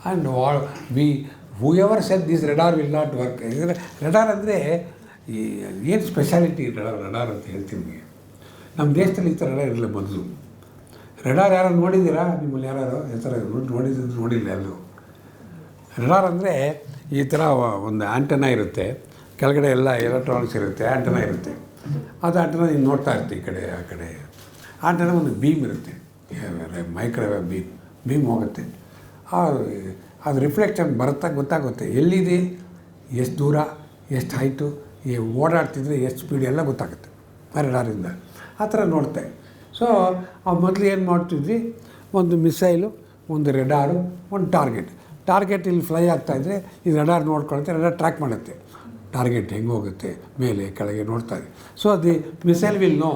And all we whoever set this radar will not work ಅಂದರೆ radar ಅಂದರೆ, ಈ, ಏನು ಸ್ಪೆಷಾಲಿಟಿ ರೆಡಾರ್ ರೆಡಾರ್ ಅಂತ ಹೇಳ್ತೀನಿ ನಮ್ಮ ದೇಶದಲ್ಲಿ ಈ ಥರ ರೆಡಾರ್ ಇರಲಿಲ್ಲ ಮೊದಲು. ರೆಡಾರ್ ಯಾರು ನೋಡಿದ್ದೀರಾ ನಿಮ್ಮಲ್ಲಿ ಯಾರು ಈ ಥರ ನೋಡಿದ್ರು ನೋಡಿಲ್ಲ ಎಲ್ಲರೂ. ರೆಡಾರ್ ಅಂದರೆ, ಈ ಥರ ಒಂದು ಆ್ಯಂಟನ ಇರುತ್ತೆ. ಕೆಳಗಡೆ ಎಲ್ಲ ಎಲೆಕ್ಟ್ರಾನಿಕ್ಸ್ ಇರುತ್ತೆ ಆ್ಯಂಟನ ಇರುತ್ತೆ. ಅದು ಆ್ಯಂಟನ ನೀನು ನೋಡ್ತಾ ಇರ್ತೀವಿ ಈ ಕಡೆ, ಆ ಕಡೆ. ಆ್ಯಂಟನ ಒಂದು ಬೀಮ್ ಇರುತ್ತೆ. ಮೈಕ್ರೋವೇವ್ ಬೀಮ್ ಬೀಮ್ ಹೋಗುತ್ತೆ. ಅದು ರಿಫ್ಲೆಕ್ಷನ್ ಬರುತ್ತಾ ಗೊತ್ತಾಗುತ್ತೆ ಎಲ್ಲಿದೆ? ಎಷ್ಟು ದೂರ? ಎಷ್ಟು ಹೈಟು ಈ ಓಡಾಡ್ತಿದ್ರೆ ಎಷ್ಟು ಸ್ಪೀಡ್ ಎಲ್ಲ ಗೊತ್ತಾಗುತ್ತೆ. ರೆಡಾರಿಂದ ಆ ಥರ ನೋಡ್ತೆ. ಸೊ ಮೊದಲು ಏನು ಮಾಡ್ತಿದ್ವಿ? ಒಂದು ಮಿಸೈಲು ಒಂದು ರೆಡಾರು ಒಂದು ಟಾರ್ಗೆಟ್ ಟಾರ್ಗೆಟ್ ಇಲ್ಲಿ ಫ್ಲೈ ಆಗ್ತಾಯಿದ್ರೆ ಇದು ರೆಡಾರ್ ನೋಡ್ಕೊಳುತ್ತೆ ರೆಡಾರ್ ಟ್ರ್ಯಾಕ್ ಮಾಡುತ್ತೆ. ಟಾರ್ಗೆಟ್ ಹೆಂಗೆ ಹೋಗುತ್ತೆ? ಮೇಲೆ, ಕೆಳಗೆ ನೋಡ್ತಾ ಇದೆ. ಸೊ ಅದು ಮಿಸೈಲ್ ವಿಲ್ ನೋ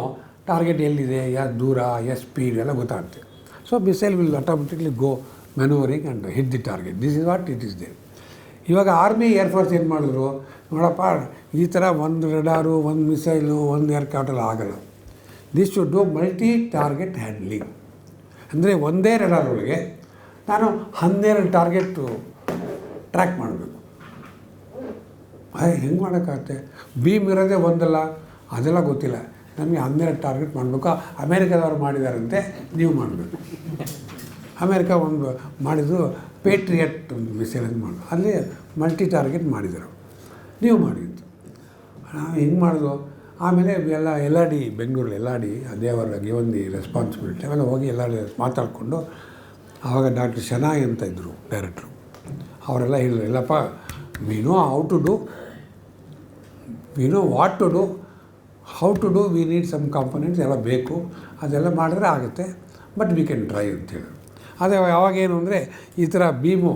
ಟಾರ್ಗೆಟ್ ಎಲ್ಲಿದೆ? ಎಷ್ಟು ದೂರ ಎಷ್ಟು ಸ್ಪೀಡ್ ಎಲ್ಲ ಗೊತ್ತಾಗುತ್ತೆ. So missile will automatically go monitoring and hit the target this is what it is they ಇವಾಗ ಆರ್ಮಿ ಏರ್ಫೋರ್ಸ್ ಏನು ಮಾಡಿದ್ರು? ನೋಡಪ್ಪ, ಈ ಥರ ಒಂದು ರೆಡಾರು ಒಂದು ಮಿಸೈಲು ಒಂದು ಏರ್ಕ್ರಾಫ್ಟೆಲ್ಲ ಆಗಲ್ಲ. This should do multi target handling ಅಂದರೆ ಒಂದೇ ರೆಡಾರ್ ಒಳಗೆ ನಾನು ಹನ್ನೆರಡು ಟಾರ್ಗೆಟು ಟ್ರ್ಯಾಕ್ ಮಾಡಬೇಕು. ಅದೇ ಹೆಂಗೆ ಮಾಡೋಕ್ಕಾಗತ್ತೆ? ಬೀಮ್ ಇರೋದೇ ಒಂದಲ್ಲ, ಅದೆಲ್ಲ ಗೊತ್ತಿಲ್ಲ. ನಮಗೆ ಹನ್ನೆರಡು ಟಾರ್ಗೆಟ್ ಮಾಡಬೇಕು? ಅಮೇರಿಕಾದವ್ರು ಮಾಡಿದಾರಂತೆ, ನೀವು ಮಾಡಬೇಕು. ಅಮೇರಿಕ ಒಂದು ಮಾಡಿದ್ದು ಪೇಟ್ರಿಯಟ್ ಒಂದು ಮಿಸೈಲ್ ಅಂತ ಮಾಡೋದು ಅಲ್ಲಿ ಮಲ್ಟಿ ಟಾರ್ಗೆಟ್ ಮಾಡಿದರು. ನೀವು ಮಾಡಿದ್ದು. ನಾವು ಹೆಂಗೆ ಮಾಡೋದು? ಆಮೇಲೆ ಎಲ್ಲ L D Bengaluru L R D ದೇವರ ಗಿವನ್ ದಿ ರೆಸ್ಪಾನ್ಸಿಬಿಲಿಟಿ ಆಮೇಲೆ ಹೋಗಿ ಎಲ್ಲ ಮಾತಾಡಿಕೊಂಡು ಆವಾಗ ಡಾಕ್ಟರ್ ಶನಾಯ್ ಅಂತ ಇದ್ದರು ಡೈರೆಕ್ಟ್ರು ಅವರೆಲ್ಲ ಹೇಳಿದ್ರು, ಇಲ್ಲಪ್ಪ we know how to do we know what to do how to do we need some components ಎಲ್ಲ ಬೇಕು. ಅದೆಲ್ಲ ಮಾಡಿದ್ರೆ ಆಗುತ್ತೆ ಬಟ್ ವಿ ಕ್ಯಾನ್ ಟ್ರೈ ಅಂತೇಳಿ ಅದೇ ಯಾವಾಗೇನು ಅಂದರೆ ಈ ಥರ ಬೀಮು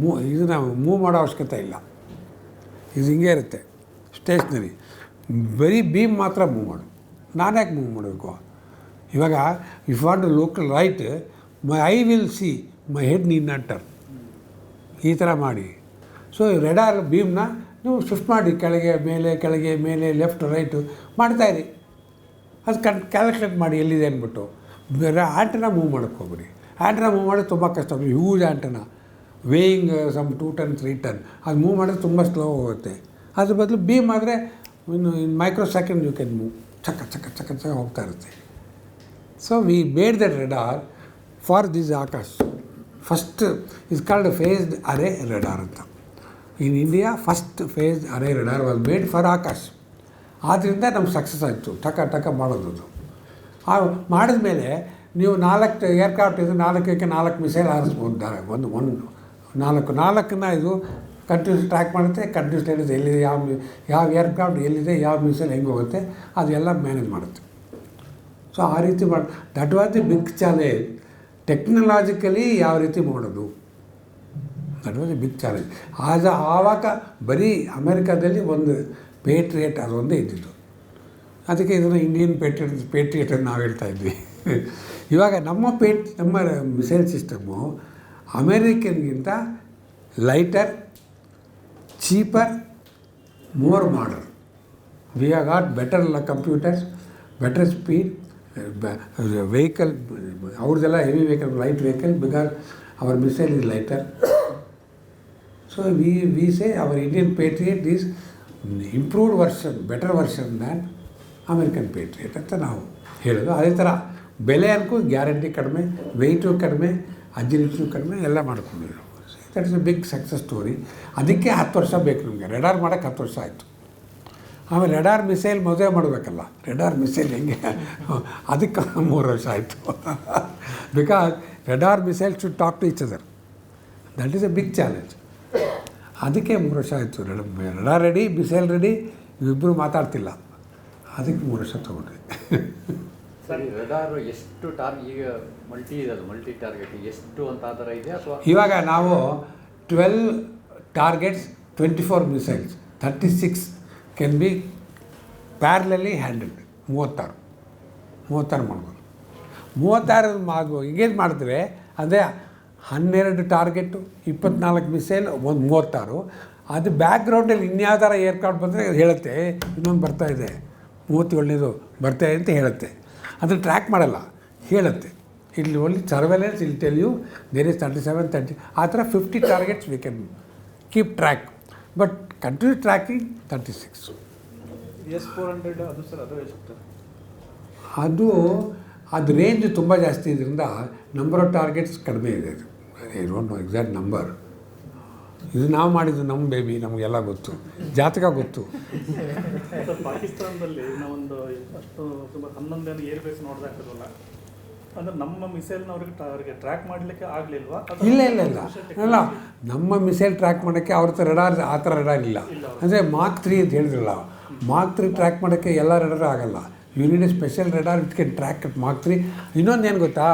ಮೂ, ಇದನ್ನ ಮೂವ್ ಮಾಡೋ ಅವಶ್ಯಕತೆ ಇಲ್ಲ. ಇದು ಹಿಂಗೆ ಇರುತ್ತೆ, ಸ್ಟೇಷ್ನರಿ. ಬರೀ ಬೀಮ್ ಮಾತ್ರ ಮೂವ್ ಮಾಡು. ನಾನು ಯಾಕೆ ಮೂವ್ ಮಾಡಬೇಕು? ಇವಾಗ if want local right my I will see my head ನೀನ್ ನಾಟ್ ಈ ಥರ ಮಾಡಿ. ಸೊ ರೆಡಾರ್ ಬೀಮ್ನ ನೀವು ಶಿಫ್ಟ್ ಮಾಡಿ, ಕೆಳಗೆ, ಮೇಲೆ ಕೆಳಗೆ, ಮೇಲೆ ಲೆಫ್ಟ್ ರೈಟು ಮಾಡ್ತಾಯಿರಿ ಅದು ಕನ್ ಕ್ಯಾಲ್ಕುಲೇಟ್ ಮಾಡಿ ಎಲ್ಲಿದೆ ಅಂದ್ಬಿಟ್ಟು. ಬೇರೆ ಆಟನ ಮೂವ್ ಮಾಡೋಕ್ಕೆ ಹೋಗ್ಬಿಡಿ. ಆ್ಯಂಟನ ಮೂವ್ ಮಾಡೋದು ತುಂಬ ಕಷ್ಟ. Huge antenna weighing some two ton three ton ಅದು ಮೂವ್ ಮಾಡೋದು ತುಂಬ ಸ್ಲೋ ಹೋಗುತ್ತೆ. ಅದ್ರ ಬದಲು ಬೀಮ್ ಆದರೆ ಇನ್ನು in micro second you can move ಚಕ್ಕ ಚಕ್ಕ ಚಕ್ಕ ಚಕ್ಕ ಹೋಗ್ತಾ ಇರುತ್ತೆ. So we based that radar for this Akash first is called phased array radar ಅಂತ. In India first phase array radar was made for Akash ಆದ್ದರಿಂದ ನಮ್ಗೆ ಸಕ್ಸಸ್ ಆಯಿತು. ಟಕ ಟಕ ಮಾಡೋದು ಅದು. ಮಾಡಿದ ಮೇಲೆ ನೀವು ನಾಲ್ಕು ಏರ್ಕ್ರಾಫ್ಟ್ ಇದು ನಾಲ್ಕಕ್ಕೆ ನಾಲ್ಕು ಮಿಸೈಲ್ ಹಾರಿಸ್ಬೋದು ದ- ಒಂದು ಒಂದು, ನಾಲ್ಕು, ನಾಲ್ಕನ್ನ ಇದು ಕಂಟಿನ್ಯೂಸ್ ಟ್ರ್ಯಾಕ್ ಮಾಡುತ್ತೆ, ಕಂಟಿನ್ಯೂಸ್ ಹೇಳಿದೆ ಎಲ್ಲಿದೆ, ಯಾವ ಯಾವ ಏರ್ಕ್ರಾಫ್ಟ್ ಎಲ್ಲಿದೆ, ಯಾವ ಮಿಸೈಲ್ ಹೆಂಗೆ ಹೋಗುತ್ತೆ, ಅದೆಲ್ಲ ಮ್ಯಾನೇಜ್ ಮಾಡುತ್ತೆ. ಸೊ ಆ ರೀತಿ ಮಾಡಿ, that was the big challenge. Technologically ಯಾವ ರೀತಿ ಮಾಡೋದು? That was the big challenge. ಆಗ, ಆವಾಗ ಬರೀ ಅಮೆರಿಕಾದಲ್ಲಿ ಒಂದು ಪೇಟ್ರಿಯೇಟ್ ಅದೊಂದೇ ಇದ್ದಿದ್ದು. ಅದಕ್ಕೆ ಇದನ್ನು ಇಂಡಿಯನ್ ಪೇಟ್ರಿಯೇಟ್ ಪೇಟ್ರಿಯೇಟ್ ಅಂತ ನಾವು ಹೇಳ್ತಾ ಇದ್ವಿ. ಇವಾಗ ನಮ್ಮ ಪೇಟ್, ನಮ್ಮ missile system ಅಮೇರಿಕನ್ಗಿಂತ lighter, cheaper, more modern we are got better ಲ ಕಂಪ್ಯೂಟರ್ಸ್ ಬೆಟರ್ ಸ್ಪೀಡ್ ವೆಹಿಕಲ್ ಅವ್ರದ್ದೆಲ್ಲ heavy vehicle light vehicle because our missile is lighter so we we say our Indian Patriot is improved version better version than American Patriot ಅಂತ ನಾವು ಹೇಳೋದು. ಅದೇ ಥರ ಬೆಲೆ ಅನ್ಕೂ, guarantee ಕಡಿಮೆ weight ಕಡಿಮೆ ಅಜಿಲಿಟಿನೂ ಕಡಿಮೆ, ಎಲ್ಲ ಮಾಡ್ಕೊಂಡಿದ್ರು. That is a big success story ಅದಕ್ಕೆ ಹತ್ತು ವರ್ಷ ಬೇಕು ನಮಗೆ. ರೆಡಾರ್ ಮಾಡೋಕ್ಕೆ ಹತ್ತು ವರ್ಷ ಆಯಿತು. ಆಮೇಲೆ ರೆಡಾರ್ ಮಿಸೈಲ್ ಮದುವೆ ಮಾಡಬೇಕಲ್ಲ. ರೆಡಾರ್ ಮಿಸೈಲ್ ಹೆಂಗೆ? ಅದಕ್ಕೆ ಮೂರು ವರ್ಷ ಆಯಿತು. Because radar missile should talk to each other that is a big challenge ಅದಕ್ಕೆ ಮೂರು ವರ್ಷ ಆಯಿತು. ರೆಡಾರ್ ರೆಡಿ ಮಿಸೈಲ್ ರೆಡಿ ಇವಿಬ್ಬರು ಮಾತಾಡ್ತಿಲ್ಲ. ಅದಕ್ಕೆ ಮೂರು ವರ್ಷ ತೊಗೊಂಡ್ರಿ ಸರಿ ಎಷ್ಟು ಈಗ ಮಲ್ಟಿ ಅದು ಮಲ್ಟಿ ಟಾರ್ಗೆಟ್ ಎಷ್ಟು ಅಂತ ಆ ಥರ ಇದೆ ಇವಾಗ ನಾವು twelve targets twenty four missiles thirty six can be parallelly handled ಮೂವತ್ತಾರು. ಮೂವತ್ತಾರು ಮಾಡ್ಬೋದು. ಮೂವತ್ತಾರು ಮಾಗು ಹಿಂಗೇನು ಮಾಡಿದ್ರೆ ಅಂದರೆ ಹನ್ನೆರಡು ಟಾರ್ಗೆಟು ಇಪ್ಪತ್ನಾಲ್ಕು ಮಿಸೈಲ್ ಒಂದು ಮೂವತ್ತಾರು. ಅದು ಬ್ಯಾಕ್ಗ್ರೌಂಡಲ್ಲಿ ಥರ ಏರ್ಕ್ರಾಫ್ಟ್ ಬಂದರೆ ಹೇಳುತ್ತೆ, ಇನ್ನೊಂದು ಬರ್ತಾ ಇದೆ. ಮೂವತ್ತೇಳನೇದು ಬರ್ತಾ ಇದೆ ಅಂತ ಹೇಳುತ್ತೆ. ಅದನ್ನು ಟ್ರ್ಯಾಕ್ ಮಾಡಲ್ಲ. ಹೇಳುತ್ತೆ. ಇಲ್ಲಿ ಓನ್ಲಿ ಸರ್ವೆಲೆನ್ಸ್ ಇಲ್ಲಿ tell you there is thirty seven thirty ಆ ಥರ fifty targets we can keep track but continue tracking thirty six S four hundred ಅದು ಸರ್ ಅದು ಎಷ್ಟು? ಅದು ಅದು ರೇಂಜ್ ತುಂಬ ಜಾಸ್ತಿ ಇದರಿಂದ ನಂಬರ್ ಆಫ್ ಟಾರ್ಗೆಟ್ಸ್ ಕಡಿಮೆ ಇದೆ. ಅದು I don't know exact number ಇದು ನಾವು ಮಾಡಿದ್ದು ನಮ್ಮ ಬೇಬಿ ನಮಗೆಲ್ಲ ಗೊತ್ತು. ಜಾತಕ ಗೊತ್ತು. ಪಾಕಿಸ್ತಾನದಲ್ಲಿ ನಾವೊಂದು ಅಷ್ಟು ಸುಮಾರು ಹನ್ನೊಂದೇನು ಏರ್ ಬೇಸ್ ಅಂದ್ರೆ ನಮ್ಮ ಮಿಸೈಲ್ನ ಅವ್ರಿಗೆ ಅವ್ರಿಗೆ ಟ್ರ್ಯಾಕ್ ಮಾಡಲಿಕ್ಕೆ ಆಗಲಿಲ್ವಾ? ಇಲ್ಲ ಇಲ್ಲ ಇಲ್ಲ. ಅಲ್ಲ ನಮ್ಮ ಮಿಸೈಲ್ ಟ್ರ್ಯಾಕ್ ಮಾಡೋಕ್ಕೆ ಅವ್ರ ಹತ್ರ ರೆಡಾರ್ ಆ ಥರ ರೆಡಾರ್ ಇಲ್ಲ. ಅಂದರೆ ಮಾರ್ಕ್ ತ್ರೀ ಅಂತ ಹೇಳಿದ್ರಲ್ಲ ಮಾರ್ಕ್ ತ್ರೀ ಟ್ರ್ಯಾಕ್ ಮಾಡೋಕ್ಕೆ ಎಲ್ಲ ರಡಾರ್ ಆಗಲ್ಲ. Unit special radar can track mark three ಇನ್ನೊಂದು ಏನು ಗೊತ್ತಾ?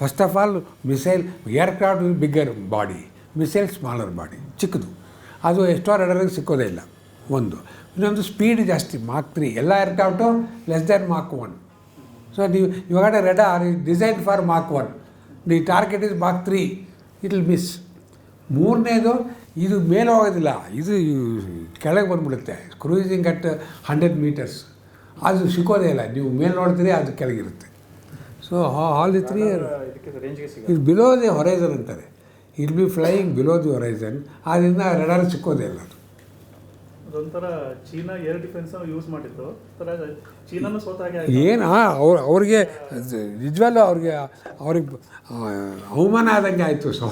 First of all missile aircraft will bigger body missile smaller body ಚಿಕ್ಕದು. ಅದು ಎಷ್ಟೋ ರಡರಿಗೆ ಸಿಕ್ಕೋದೇ ಇಲ್ಲ. ಒಂದು. ಇನ್ನೊಂದು ಸ್ಪೀಡ್ ಜಾಸ್ತಿ ಮಾರ್ಕ್ ತ್ರೀ. ಎಲ್ಲ aircraft less than mark one. So ನೀವು ಇವಾಗ radar design for mark one. The target is mark three. It will miss ಮೂರನೇದು ಇದು ಮೇಲೆ ಹೋಗೋದಿಲ್ಲ. ಇದು ಕೆಳಗೆ ಬಂದ್ಬಿಡುತ್ತೆ. ಕ್ರೂಸಿಂಗ್ ಅಟ್ ಹಂಡ್ರೆಡ್ ಮೀಟರ್ಸ್ ಅದು ಸಿಕ್ಕೋದೇ ಇಲ್ಲ. ನೀವು ಮೇಲೆ ನೋಡ್ತೀರಿ ಅದು ಕೆಳಗಿರುತ್ತೆ. ಸೊ ಆಲ್ ದಿ ತ್ರೀ ಇದು ಬಿಲೋ ದಿ ಹೊರೈಸನ್ ಅಂತಾರೆ. I'll be flying below the horizon ಆದ್ದರಿಂದ ರೆಡಾರ್ ಸಿಕ್ಕೋದೇ ಇಲ್ಲ ಅದು. ಅದೊಂಥರ ಚೀನಾ ಏರ್ ಡಿಫೆನ್ಸ್ ಯೂಸ್ ಮಾಡಿದ್ದು ಥರ ಚೀನಾನು ಸೋತಾಗೆ ಏನು ಅವ್ರು ಅವ್ರಿಗೆ ನಿಜವಲ್ಲೂ ಅವ್ರಿಗೆ ಅವ್ರಿಗೆ ಅವಮಾನ ಆದಂಗೆ ಆಯಿತು ಸೊ.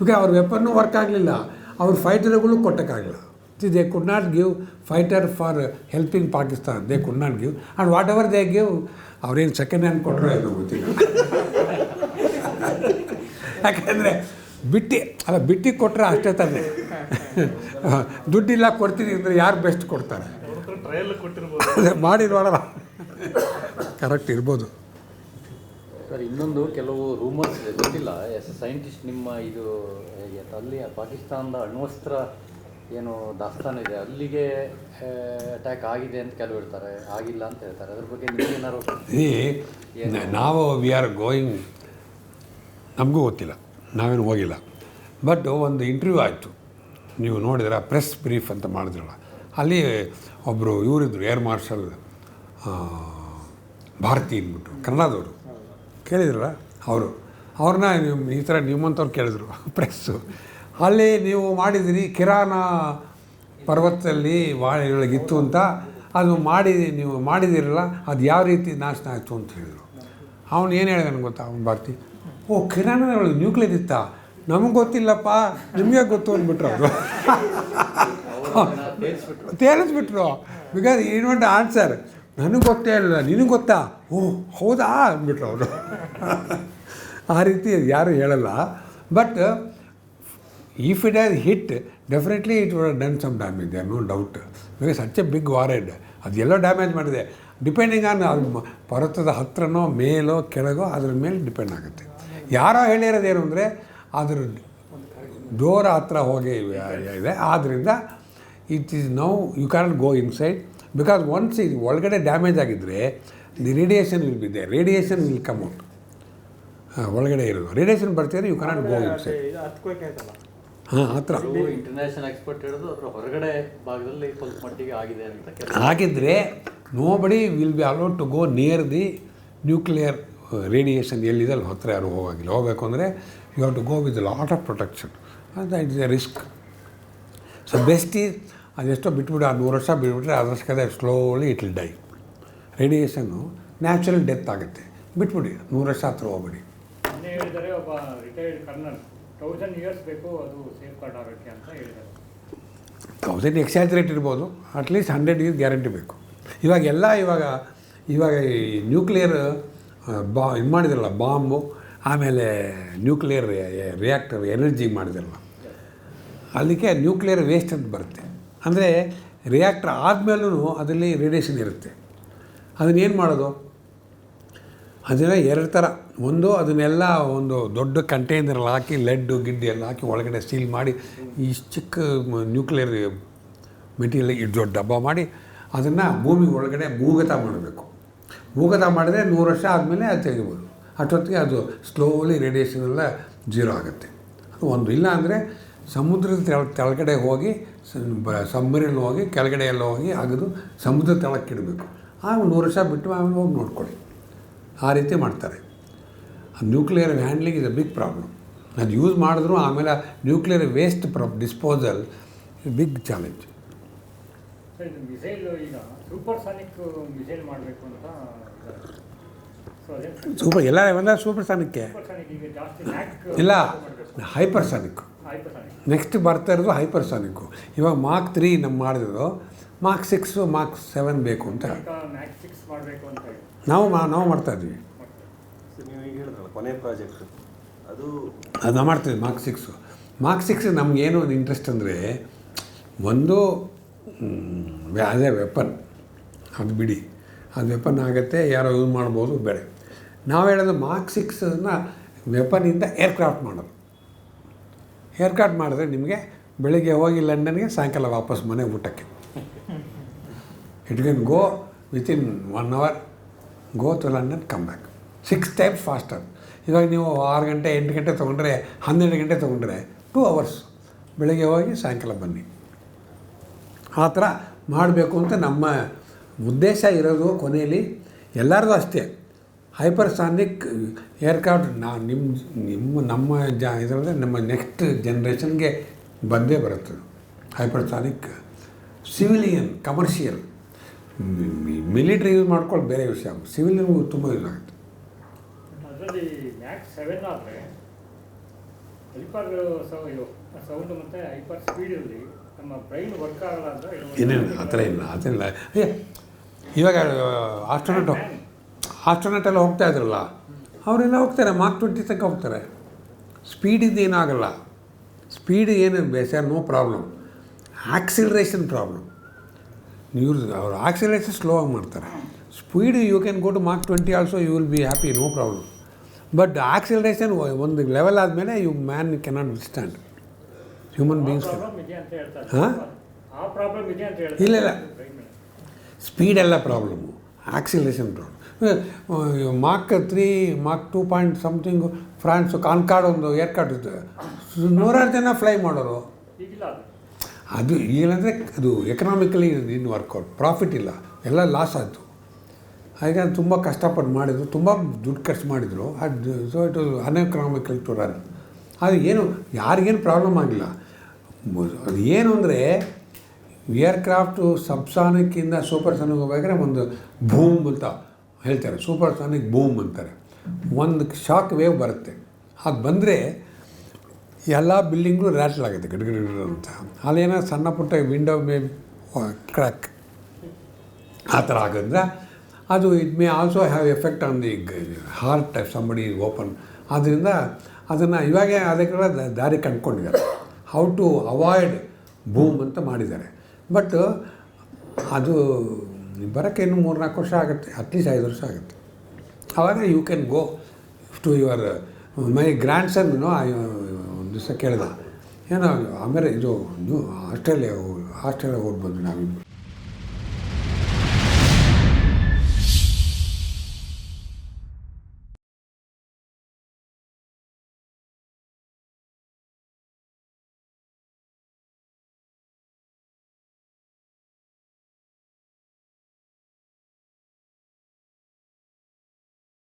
ಬಿಕಾಸ್ ಅವ್ರ ವೆಪನ್ನು ವರ್ಕ್ ಆಗಲಿಲ್ಲ. ಅವ್ರ ಫೈಟರ್ಗಳು ಕೊಟ್ಟಕ್ಕಾಗಲಿಲ್ಲ they could not give fighter for helping Pakistan they could not give and whatever they give ಅವ್ರೇನು ಸೆಕೆಂಡ್ ಹ್ಯಾಂಡ್ ಕೊಟ್ಟರು ಏನೋ ಗೊತ್ತಿಲ್ಲ. ಯಾಕೆಂದರೆ ಬಿಟ್ಟು ಅಲ್ಲ ಬಿಟ್ಟು ಕೊಟ್ಟರೆ ಅಷ್ಟೇ ತಾನೆ. ದುಡ್ಡಿಲ್ಲ ಕೊಡ್ತೀನಿ ಅಂದರೆ ಯಾರು ಬೆಸ್ಟ್ ಕೊಡ್ತಾರೆ? ಮಾಡಿ ನೋಡೋಣ ಕರೆಕ್ಟ್ ಇರ್ಬೋದು. ಸರ್ ಇನ್ನೊಂದು ಕೆಲವು ರೂಮರ್ಸ್ ಇದೆ. ಗೊತ್ತಿಲ್ಲ. ಎಸ್ ಸೈಂಟಿಸ್ಟ್ ನಿಮ್ಮ ಇದು ಅಲ್ಲಿ ಪಾಕಿಸ್ತಾನದ ಅಣ್ವಸ್ತ್ರ ಏನು ದಾಸ್ತಾನು ಇದೆ. ಅಲ್ಲಿಗೆ ಅಟ್ಯಾಕ್ ಆಗಿದೆ ಅಂತ ಕೆಲವು ಹೇಳ್ತಾರೆ. ಆಗಿಲ್ಲ ಅಂತ ಹೇಳ್ತಾರೆ. ಅದ್ರ ಬಗ್ಗೆ ನ- ನಾವು ವಿ ಆರ್ ಗೋಯಿಂಗ್ ನಮಗೂ ಗೊತ್ತಿಲ್ಲ, ನಾವೇನು ಹೋಗಿಲ್ಲ. ಬಟ್ ಒಂದು ಇಂಟರ್ವ್ಯೂ ಆಯಿತು. ನೀವು ನೋಡಿದ್ರೆ ಪ್ರೆಸ್ ಬ್ರೀಫ್ ಅಂತ ಮಾಡಿದ್ರಲ್ಲ, ಅಲ್ಲಿ ಒಬ್ಬರು ಇವರಿದ್ದರು ಏರ್ ಮಾರ್ಷಲ್ ಭಾರತಿ ಅಂದ್ಬಿಟ್ಟು ಕನ್ನಡದವರು. ಕೇಳಿದ್ರಲ್ಲ ಅವರು. ಅವ್ರನ್ನ ನಿಮ್ಮ ಈ ಥರ ನಿಮ್ಮಂಥವ್ರು ಕೇಳಿದ್ರು ಪ್ರೆಸ್ಸು ಅಲ್ಲಿ ನೀವು ಮಾಡಿದಿರಿ ಕಿರಾನ ಪರ್ವತದಲ್ಲಿ ಇತ್ತು ಅಂತ, ಅದು ಮಾಡಿ, ನೀವು ಮಾಡಿದಿರಲ್ಲ, ಅದು ಯಾವ ರೀತಿ ನಾಶನ ಆಯಿತು ಅಂತ ಹೇಳಿದರು. ಅವನು ಏನು ಹೇಳಿದ ನನಗೆ ಗೊತ್ತಾ ಅವ್ನು ಭಾರತಿ? ಓ ಕಿರಾನದೊಳಗೆ ನ್ಯೂಕ್ಲಿಯರ್ ಇತ್ತಾ? ನಮಗೆ ಗೊತ್ತಿಲ್ಲಪ್ಪ ನಿಮಗೆ ಗೊತ್ತು ಅಂದ್ಬಿಟ್ರು ಅವರು. ತೇರಿಸ್ಬಿಟ್ರು ಬಿಕಾಸ್ ಏನು ವಾಂಟ್ ಆನ್ಸರ್ ನನಗೆ ಗೊತ್ತೇ ಇಲ್ಲ ನಿನಗೆ ಗೊತ್ತಾ? ಓ ಹೌದಾ? ಅಂದ್ಬಿಟ್ರು ಅವರು. ಆ ರೀತಿ ಯಾರು ಹೇಳಲ್ಲ. But if it as hit definitely it would done some damage there no doubt because such a big warhead ಅದೆಲ್ಲೋ damage ಮಾಡಿದೆ. ಡಿಪೆಂಡಿಂಗ್ ಆನ್ ಅದು ಪರ್ವತದ ಹತ್ರನೋ ಮೇಲೋ ಕೆಳಗೋ ಅದ್ರ ಮೇಲೆ ಡಿಪೆಂಡ್ ಆಗುತ್ತೆ. ಯಾರೋ ಹೇಳಿರೋದೇನು ಅಂದರೆ ಅದರ ಡೋರ್ ಹತ್ರ ಹೋಗಿ ಇದೆ ಆದ್ದರಿಂದ it is now you can go inside because once ಇದು ಒಳಗಡೆ ಡ್ಯಾಮೇಜ್ ಆಗಿದ್ದರೆ the radiation will be there radiation will come out ಒಳಗಡೆ ಇರೋದು. ರೇಡಿಯೇಷನ್ ಬರ್ತಿದ್ರೆ ಯು ಕ್ಯಾನ್ ಗೋ ಇನ್ಸೈಡ್ ಹಾಂ ಆ ಥರ ಅದು ಇಂಟರ್ನ್ಯಾಷನಲ್ ಎಕ್ಸ್ಪರ್ಟ್ ಹೇಳಿದ್ರು ಅದ್ರ ಹೊರಗಡೆ ಭಾಗದಲ್ಲಿ ಸ್ವಲ್ಪ ಮಟ್ಟಿಗೆ ಆಗಿದೆ ಅಂತ ಹಾಗಿದ್ರೆ ಹಾಗಿದ್ದರೆ nobody will be allowed to go near the nuclear radiation ಎಲ್ಲಿದೆ ಅಲ್ಲಿ ಹತ್ತಿರ ಯಾರು ಹೋಗಿಲ್ಲ ಹೋಗಬೇಕು ಅಂದರೆ you have to go with lot of protection ಅಂತ it is a risk so best is ಅದೆಷ್ಟೋ ಬಿಟ್ಬಿಡು ಆ ನೂರು ವರ್ಷ ಬಿಟ್ಬಿಟ್ರೆ ಅದರ್ಸ್ಕದೆ slowly it will die radiation natural death ಆಗುತ್ತೆ. ಬಿಟ್ಬಿಡಿ ನೂರು ವರ್ಷ ಹತ್ರ ಹೋಗ್ಬಿಡಿ. ಒಬ್ಬ ರಿಟೈರ್ಡ್ ಕರ್ನಲ್ ತೌಸಂಡ್ ಇಯರ್ಸ್ ಬೇಕು ಅದು ಸೇಫ್ ಗಾರ್ಡ್ ಆಗೋಕ್ಕೆ ಅಂತ ಹೇಳಿದ್ದಾರೆ ತೌಸಂಡ್ ಎಕ್ಸಾಜರೇಟ್ ಇರ್ಬೋದು. At least hundred years guarantee ಬೇಕು. ಇವಾಗ ಎಲ್ಲ ಇವಾಗ ಇವಾಗ ಈ ನ್ಯೂಕ್ಲಿಯರ್ ಬಾ, ಇದು ಮಾಡಿದ್ರಲ್ಲ, ಬಾಂಬು, ಆಮೇಲೆ ನ್ಯೂಕ್ಲಿಯರ್ ರಿಯಾಕ್ಟರ್ ಎನರ್ಜಿ ಮಾಡಿದ್ರಲ್ಲ. ಅದಕ್ಕೆ ನ್ಯೂಕ್ಲಿಯರ್ ವೇಸ್ಟ್ ಅಂತ ಬರುತ್ತೆ. ಅಂದರೆ ರಿಯಾಕ್ಟರ್ ಆದಮೇಲೂ ಅದರಲ್ಲಿ ರೇಡಿಯೇಷನ್ ಇರುತ್ತೆ. ಅದನ್ನೇನು ಮಾಡೋದು? ಅದನ್ನು ಎರಡು ಥರ ಒಂದು, ಅದನ್ನೆಲ್ಲ ಒಂದು ದೊಡ್ಡ ಕಂಟೈನರಲ್ಲಿ ಹಾಕಿ ಲೆಡ್ಡು ಗಿಡ್ಡು ಎಲ್ಲ ಹಾಕಿ ಒಳಗಡೆ ಸೀಲ್ ಮಾಡಿ ಇಷ್ಟು ಚಿಕ್ಕ ನ್ಯೂಕ್ಲಿಯರ್ ಮೆಟೀರಿಯಲ್ ದೊಡ್ಡ ಡಬ್ಬ ಮಾಡಿ, ಅದನ್ನು ಭೂಮಿ ಒಳಗಡೆ ಭೂಗತ ಮಾಡಬೇಕು. ಭೂಗತ ಮಾಡಿದ್ರೆ ನೂರು ವರ್ಷ ಆದಮೇಲೆ ಅದು ತೆಗಿಬೋದು. ಅಷ್ಟೊತ್ತಿಗೆ ಅದು ಸ್ಲೋಲಿ ರೇಡಿಯೇಷನ್ ಎಲ್ಲ ಜೀರೋ ಆಗುತ್ತೆ. ಅದು ಒಂದು ಇಲ್ಲ ಅಂದರೆ ಸಮುದ್ರದ ತೆಳ, ತೆಳಗಡೆ ಹೋಗಿ ಸಬ್ಮರಿನಲ್ಲಿ ಹೋಗಿ ಕೆಳಗಡೆ ಎಲ್ಲ ಹೋಗಿ ಅಗದು ಸಮುದ್ರ ತೆಳಕ್ಕೆ ಇಡಬೇಕು. ಆಗ ನೂರು ವರ್ಷ ಬಿಟ್ಟು ಆಮೇಲೆ ಹೋಗಿ ನೋಡ್ಕೊಳ್ಳಿ. ಆ ರೀತಿ ಮಾಡ್ತಾರೆ. Nuclear handling is a big problem ಅದು ಯೂಸ್ ಮಾಡಿದ್ರು ಆಮೇಲೆ ನ್ಯೂಕ್ಲಿಯರ್ ವೇಸ್ಟ್ ಪ್ರಾಬ್ ಡಿಸ್ಪೋಸಲ್ ಬಿಗ್ ಚಾಲೆಂಜ್ ಸರ್ ಇದು ಮಿಸೈಲ್ ಈಗ ಸೂಪರ್ ಸಾನಿಕ್ ಮಿಸೈಲ್ ಮಾಡಬೇಕು ಅಂತ ಸೂಪರ್ ಎಲ್ಲ ಒಂದ ಸೂಪರ್ ಸಾನಿಕ್ಕೆ ಸೂಪರ್ ಸಾನಿಕ್ ಈಗ ಜಾಸ್ತಿ ನ್ಯಾಕ್ ಇಲ್ಲ hypersonic. Hypersonic. Next ಬರ್ತಾ ಇರೋದು ಹೈಪರ್ ಸಾನಿಕ್ಕು ಇವಾಗ ಮಾರ್ಕ್ ತ್ರೀ ನಮ್ಮ ಮಾಡಿದ್ರು ಮಾರ್ಕ್ ಸಿಕ್ಸು ಮಾರ್ಕ್ ಸೆವೆನ್ ಬೇಕು ಅಂತ. ನಾವು ಮಾ- ನಾವು ಮಾಡ್ತಾ ಇದ್ವಿ. ನೀವು ಈಗ ಹೇಳಿದ್ರಲ್ಲ ಕೊನೆ ಪ್ರಾಜೆಕ್ಟ್ ಅದು ಅದು ನಾವು ಮಾಡ್ತೀವಿ ಮಾರ್ಕ್ ಸಿಕ್ಸು ಮಾರ್ಕ್ ಸಿಕ್ಸ್ ನಮಗೇನು ಇಂಟ್ರೆಸ್ಟ್ ಅಂದರೆ ಒಂದು ಅದೇ ವೆಪನ್ ಅದು ಬಿಡಿ. ಅದು ವೆಪನ್ ಆಗುತ್ತೆ, ಯಾರೋ ಯೂಸ್ ಮಾಡ್ಬೋದು ಬೇಡ ನಾವು ಹೇಳೋದು ಮಾರ್ಕ್ ಸಿಕ್ಸನ್ನು ವೆಪನಿಂದ ಏರ್ಕ್ರಾಫ್ಟ್ ಮಾಡೋದು. ಏರ್ಕ್ರಾಫ್ಟ್ ಮಾಡಿದ್ರೆ ನಿಮಗೆ ಬೆಳಿಗ್ಗೆ ಹೋಗಿ ಲಂಡನ್ಗೆ ಸಾಯಂಕಾಲ ವಾಪಸ್ ಮನೆ ಊಟಕ್ಕೆ. It can go within one hour go to London come back six times faster ಇವಾಗ ನೀವು ಆರು ಗಂಟೆ, ಎಂಟು ಗಂಟೆ ತೊಗೊಂಡ್ರೆ, ಹನ್ನೆರಡು ಗಂಟೆ ತೊಗೊಂಡ್ರೆ ಟೂ ಅವರ್ಸ್ ಬೆಳಿಗ್ಗೆ ಹೋಗಿ ಸಾಯಂಕಾಲ ಬನ್ನಿ. ಆ ಥರ ಮಾಡಬೇಕು ಅಂತ ನಮ್ಮ ಉದ್ದೇಶ ಇರೋದು ಕೊನೆಯಲ್ಲಿ ಎಲ್ಲರದು ಅಷ್ಟೇ. ಹೈಪರ್ಸಾನಿಕ್ ಏರ್ಕ್ರಾಫ್ಟ್ ನಾ ನಿಮ್ಮ ನಿಮ್ಮ ನಮ್ಮ ಜ, ಇದರಲ್ಲಿ ನಮ್ಮ ನೆಕ್ಸ್ಟ್ ಜನ್ರೇಷನ್ಗೆ ಬಂದೇ ಬರುತ್ತೆ. Hypersonic civilian, commercial. Military use ಮಾಡ್ಕೊಳ್ಳಿ ಬೇರೆ ವಿಷಯ. ಸಿವಿಲಿಯನ್ ತುಂಬ ಯೂಸ್ ಆಗುತ್ತೆ. ಅದರಲ್ಲಿ ಮ್ಯಾಕ್ಸ್ ಸೆವೆನ್ ಆದರೆ ಹೈಪರ್ ಸೌಂಡ್ ಮತ್ತು ಹೈಪರ್ ಸ್ಪೀಡಲ್ಲಿ ನಮ್ಮ ಬ್ರೈನ್ ವರ್ಕ್ ಆಗಲ್ಲ ಅಂತ ಏನೇನು ಆ ಥರ ಇಲ್ಲ ಆ ಥರ ಇಲ್ಲ ಏ ಇವಾಗ ಆಸ್ಟ್ರೋನಟ್ ಆಸ್ಟ್ರೋನಟ್ ಎಲ್ಲ ಹೋಗ್ತಾ ಇದ್ರಲ್ಲ ಅವರೆಲ್ಲ ಹೋಗ್ತಾರೆ ಮಾರ್ಕ್ ಟ್ವೆಂಟಿ ತನಕ ಹೋಗ್ತಾರೆ. ಸ್ಪೀಡಿಂದ ಏನಾಗಲ್ಲ. ಸ್ಪೀಡ್ ಏನು ಬೇಸ ನೋ ಪ್ರಾಬ್ಲಮ್ ಆಕ್ಸಿಲರೇಷನ್ ಪ್ರಾಬ್ಲಮ್ ನೀವು ಅವ್ರು ಆಕ್ಸಿಲರೇಷನ್ ಸ್ಲೋ ಆಗಿ ಮಾಡ್ತಾರೆ. Speed you can go to mark twenty also you will be happy no problem but acceleration ಒಂದು ಲೆವೆಲ್ ಆದಮೇಲೆ you man cannot withstand human beings ಹಾಂ? ಇಲ್ಲ, ಇಲ್ಲ. ಸ್ಪೀಡ್ ಎಲ್ಲ ಸ್ಪೀಡೆಲ್ಲ problem acceleration problem mark three mark two point something France Concorde ಒಂದು ಏರ್ಕಾರ್ಡ್ ನೂರಾರು ಜನ fly ಮಾಡೋರು. ಅದು. ಏನಂದರೆ ಅದು ಎಕನಾಮಿಕಲಿ ಇನ್ನು ವರ್ಕೌಟ್ ಪ್ರಾಫಿಟ್ ಇಲ್ಲ. ಎಲ್ಲ ಲಾಸ್ ಆಯಿತು. ಹಾಗೆ ತುಂಬ ಕಷ್ಟಪಟ್ಟು ಮಾಡಿದ್ರು. ತುಂಬ ದುಡ್ಡು ಖರ್ಚು ಮಾಡಿದರು. ಅದು so it uneconomical to run ಅದು ಏನು ಯಾರಿಗೇನು ಪ್ರಾಬ್ಲಮ್ ಆಗಿಲ್ಲ. ಅದು ಏನು ಅಂದರೆ ಏರ್ಕ್ರಾಫ್ಟು ಸಬ್ಸಾನಿಕ್ಕಿಂದ ಸೂಪರ್ ಸಾನಿಕ್ ಹೋಗ್ಬೇಕಾದ್ರೆ ಒಂದು ಭೂಮ್ ಅಂತ ಹೇಳ್ತಾರೆ. ಸೂಪರ್ ಸಾನಿಕ್ ಬೂಮ್ ಅಂತಾರೆ. ಒಂದು ಶಾಕ್ ವೇವ್ ಬರುತ್ತೆ. ಅದು ಬಂದರೆ ಎಲ್ಲ ಬಿಲ್ಡಿಂಗ್ಗಳು ರ್ಯಾಟ್ಲ್ ಆಗುತ್ತೆ. ಗಿಡ ಅಂತ. ಅಲ್ಲೇನೋ ಸಣ್ಣ ಪುಟ್ಟ ವಿಂಡೋ ಮೇ ಕ್ರ್ಯಾಕ್ ಆ ಥರ ಆಗೋದ್ರಿಂದ ಅದು it may also have effect on the heart somebody open ಆದ್ದರಿಂದ ಅದನ್ನು ಇವಾಗೇ ಅದಕ್ಕೆಲ್ಲ ದಾರಿ ಕಂಡುಕೊಂಡಿದ್ದಾರೆ. ಹೌ ಟು ಅವಾಯ್ಡ್ ಬೂಮ್ ಅಂತ ಮಾಡಿದ್ದಾರೆ. ಬಟ್ ಅದು ಬರೋಕ್ಕೆ ಇನ್ನು ಮೂರು ನಾಲ್ಕು ವರ್ಷ ಆಗುತ್ತೆ ಅಟ್ಲೀಸ್ಟ್ ಐದು ವರ್ಷ ಆಗುತ್ತೆ. ಆವಾಗ you can go to your my grandson ಒಂದು ದಿವಸ ಕೇಳ್ದ, ಏನೋ ಆಮೇಲೆ ಇದು ಆಸ್ಟ್ರೇಲಿಯಾ ಆಸ್ಟ್ರೇಲಿಯಾ ಹೋಗಿ ಬಂದು ನಾವಿಬ್ಬರು